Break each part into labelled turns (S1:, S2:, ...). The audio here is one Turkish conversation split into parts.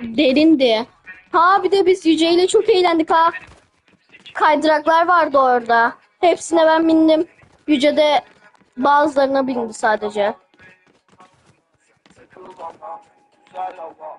S1: Derindi. Ha bir de biz Yüce ile çok eğlendik ha. Kaydıraklar vardı orada. Hepsine ben bindim. Yüce de bazılarına bindi sadece.
S2: Güzel Allah.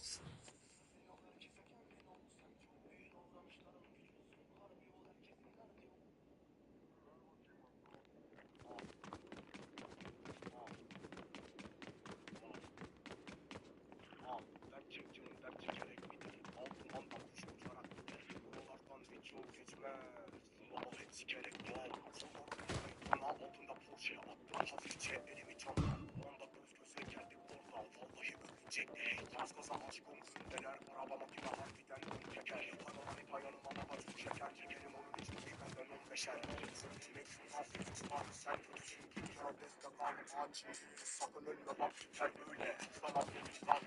S3: Vallahi övünecekti. Hey, tas kasa aşık olmuşsun deler. Araba makine harbiden ön teker. Ama bak çok şeker. Çekerim onun için benden on beşer. Sürtmek hafif uçmaz. Sen kötüsün. Serbest kalın acı. Sakın önüne bak. Sen öyle. Sana bir vicdan.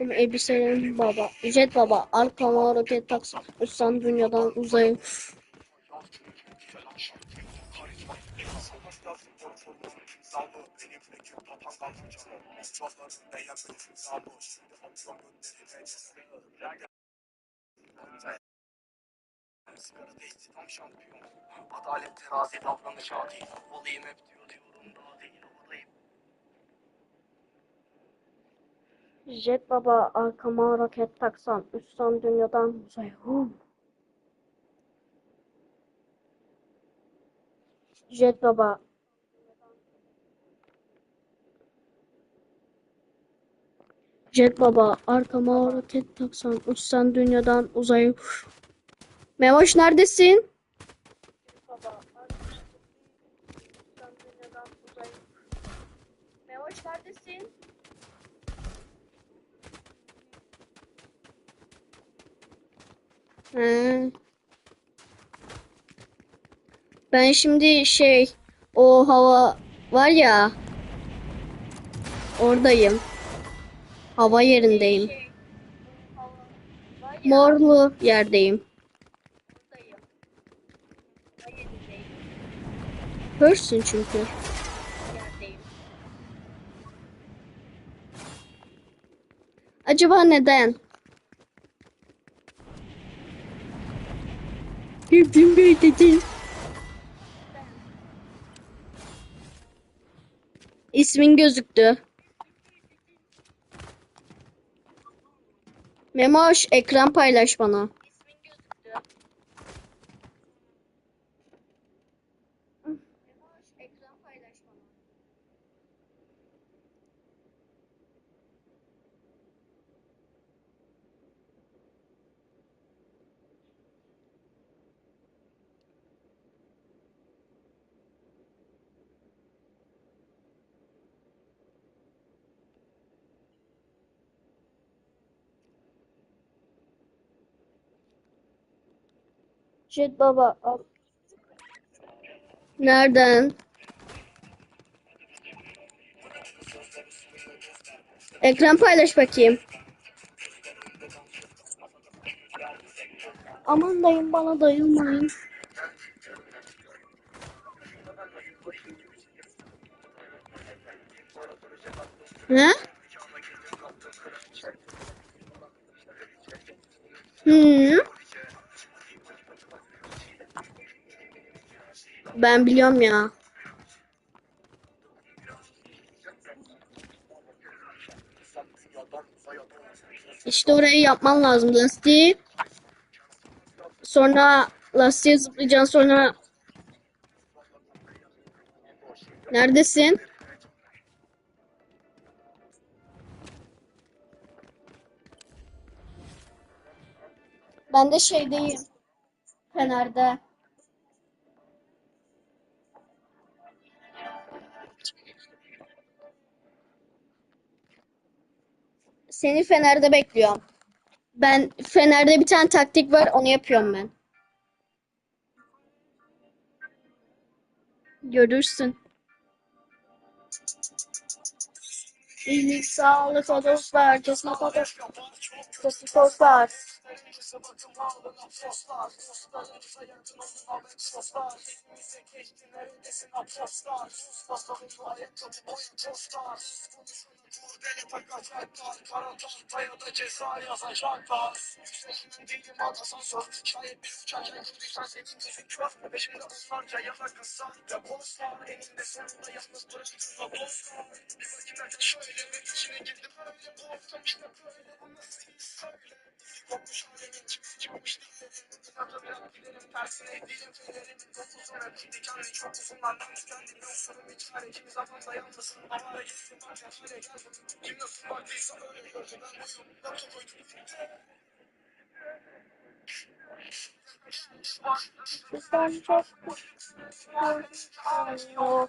S1: Benim elbiselerim baba. Jet baba. Arkama roket taksın. Uçsam dünyadan uzayım.
S2: Sigara değildi tam şampiyon. Adalet terazi davranış adi. Olayım hep diyor diyorum daha değil havadayım.
S1: Jet baba arkama roket taksan. Uçsam dünyadan uzayım. Jet baba. Jet baba arkama roket taksan. Uçsan dünyadan uzayım. Memoş neredesin? Memoş neredesin? He. Ben şimdi şey o hava var ya oradayım. Hava yerindeyim. Morlu yerdeyim. Hırsın çünkü. Acaba neden? Bildim bildim. İsmin gözüktü. Memoş ekran paylaş bana. Jet baba al. Nereden? Ekran paylaş bakayım. Aman dayım bana dayılmayın. Ne? Hmm. Ben biliyorum ya. İşte orayı yapman lazım lastiği. Sonra lastiğe zıplayacaksın sonra Neredesin? Ben de şeydeyim. Fener'de. Seni Fener'de bekliyorum. Ben Fener'de bir tane taktik var, onu yapıyorum ben. Görürsün. İyilik, sağlık, o dostlar, kesmek o dostlar, kesmek o dostlar.
S2: Kurdele takacaklar, kara tahtaya da ceza yazacaklar. Yüksekinin dilim atasın şayet bir uçak gördüysen senin gözün kör. Peşimde onlarca yana kısa ve boz var. Eninde sonunda yalnız bırakırsa var. Bir bakayım şöyle ve içine girdim öyle korktum işte böyle bu nasıl his söyle. Kendi çok uzunlar. Ben tükendim yoksulum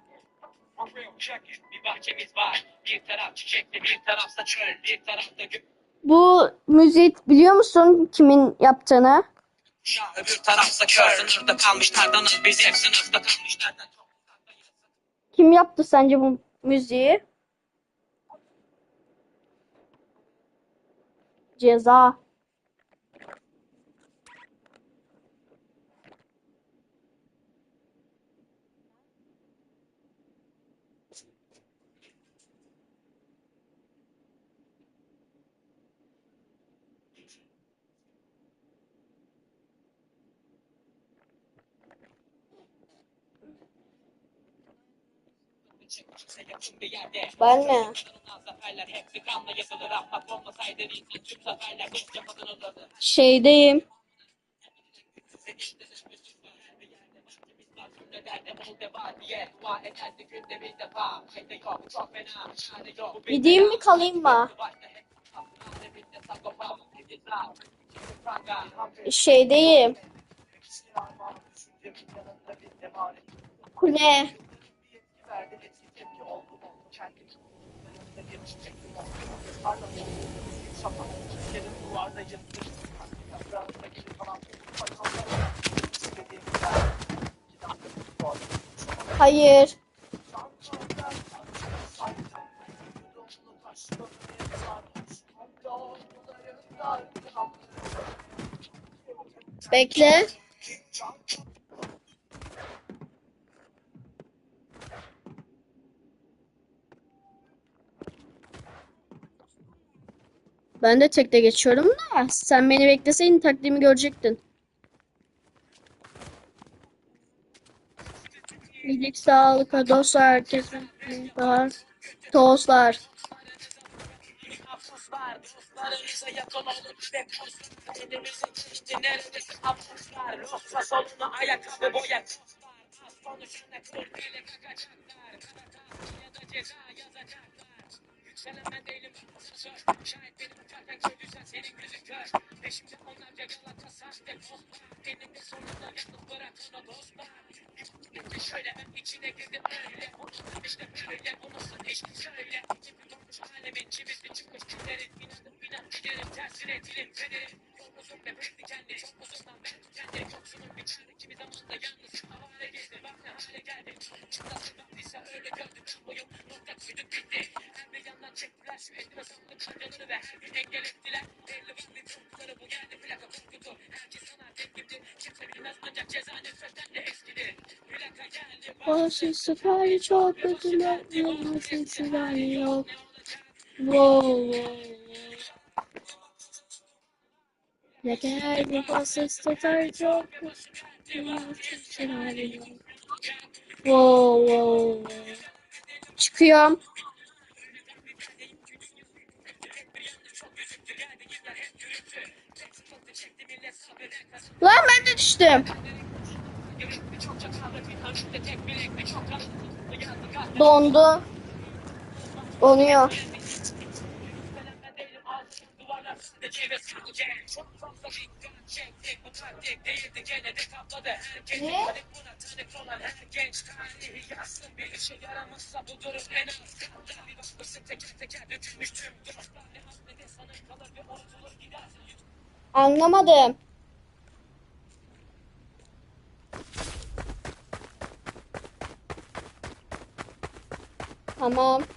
S2: Bir
S4: bahçemiz var. Bir taraf çiçekli, bir tarafsa çöl, bir tarafta.
S1: Bu müziği biliyor musun kimin yaptığını?
S4: Öbür tarafsa kör. Sınırda kalmışlardanız biz hep sınıfta kalmışlardan. Çok
S1: Kim yaptı sence bu müziği? Ceza.
S4: Kimse yakın bir yerde.
S1: Ben mi?
S4: Yanılan zaferler hepsi kanla
S1: Şeydeyim. Kule. Hayır. Bekle. Ben de tekte geçiyorum da sen beni bekleseydin taktiğimi görecektin. İyilik, sağlık, dostlar.
S4: Hafızlar, dostlarınıza yakın olun ve koşun. Elinize geçti soluna ayakkabı boya. Konuşun hep kırkıyla kakacaklar. Kara ya da ceza yazacaklar. Yükselen ben değilim susur. Şayet benim uçarken kötüysen senin gözün kör. Peşimde onlarca galata sahte dostlar. Eninde sonunda yalnız bırakın o dostlar. Bir şöyle içine girdim öyle. Unuttum işte böyle bu nasıl iş söyle. Gibi durmuş alemin çivisi çıkmış küllerin. İnandım inan giderim tersine dilim fenerim. Yol uzun ve bekli kendi çok uzundan ben tükendi. Yoksunun geldi.
S1: Başı sıfır çok kötüler. Yılmasın silahı yok.
S4: Wow, wow. Yeter bu ses tutar çok Wow, wow. Çıkıyorum. Lan ben de düştüm. Dondu. Donuyor. Ne? Anlamadım. my mom